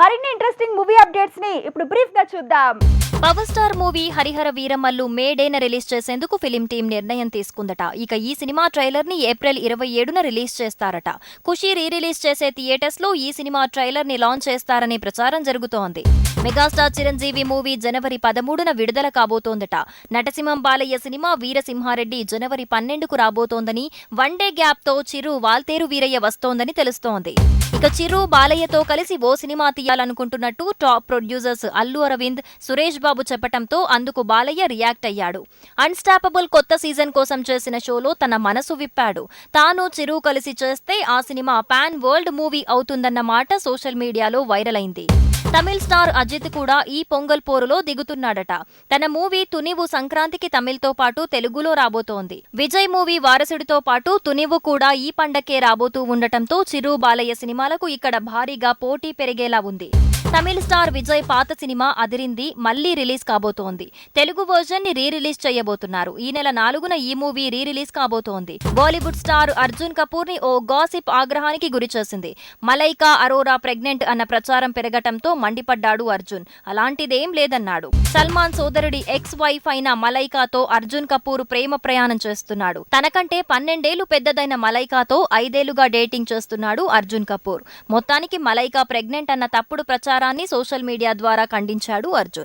మరిన్ని interesting movie అప్డేట్స్ని ఇప్పుడు బ్రీఫ్గా చూద్దాం. Power star movie Harihara Veeramallu May డేన release చేసేందుకు ఫిలిం టీం నిర్ణయం తీసుకుందట. ఇక ఈ సినిమా ట్రైలర్ని ఏప్రిల్ ఇరవై ఏడున రిలీజ్ చేస్తారట. ఖుషి రీ రిలీజ్ చేసే థియేటర్స్లో ఈ సినిమా ట్రైలర్ని లాంచ్ చేస్తారనే ప్రచారం జరుగుతోంది. మెగాస్టార్ చిరంజీవి మూవీ జనవరి పదమూడున విడుదల కాబోతోందట. నటసింహం బాలయ్య సినిమా వీరసింహారెడ్డి జనవరి పన్నెండుకు రాబోతోందని వన్ డే గ్యాప్తో చిరు వాల్తేరు వీరయ్య వస్తోందని తెలుస్తోంది. ఇక చిరు బాలయ్యతో కలిసి ఓ సినిమా తీయాలనుకుంటున్నట్టు టాప్ ప్రొడ్యూసర్స్ అల్లు అరవింద్ సురేష్ బాబు చెప్పటంతో అందుకు బాలయ్య రియాక్ట్ అయ్యాడు. అన్స్టాపబుల్ కొత్త సీజన్ కోసం చేసిన షోలో తన మనసు విప్పాడు. తాను చిరు కలిసి చేస్తే ఆ సినిమా పాన్ వరల్డ్ మూవీ అవుతుందన్న మాట సోషల్ మీడియాలో వైరల్ అయింది. తమిళ్ స్టార్ అజిత్ కూడా ఈ పొంగల్ పోరులో దిగుతున్నాడట. తన మూవీ తునివు సంక్రాంతికి తమిళ్తో పాటు తెలుగులో రాబోతోంది. విజయ్ మూవీ వారసుడితో పాటు తునివు కూడా ఈ పండకే రాబోతూ ఉండటంతో చిరు బాలయ్య సినిమాలకు ఇక్కడ భారీగా పోటీ పెరిగేలా ఉంది. తమిళ స్టార్ విజయ్ పాత సినిమా అదిరింది మళ్ళీ రిలీజ్ కాబోతోంది. తెలుగు వర్జన్ని రీ రిలీజ్ చేయబోతున్నారు. ఈ నెల నాలుగున ఈ మూవీ రీ రిలీజ్ కాబోతోంది. బాలీవుడ్ స్టార్ అర్జున్ కపూర్ని ఓ గాసిప్ ఆగ్రహానికి గురి చేసింది. మలైకా అరోరా ప్రెగ్నెంట్ అన్న ప్రచారం పెరగటంతో మండిపడ్డాడు అర్జున్. అలాంటిదేం లేదన్నాడు. సల్మాన్ సోదరుడి ఎక్స్ వైఫ్ అయిన మలైకాతో అర్జున్ కపూర్ ప్రేమ ప్రయాణం చేస్తున్నాడు. తనకంటే పన్నెండేళ్ళు పెద్దదైన మలైకాతో ఐదేళ్ళుగా డేటింగ్ చేస్తున్నాడు అర్జున్ కపూర్. మొత్తానికి మలైకా ప్రెగ్నెంట్ అన్న తప్పుడు ప్రచారం ప్రచారాన్ని సోషల్ మీడియా ద్వారా ఖండించాడు అర్జున్.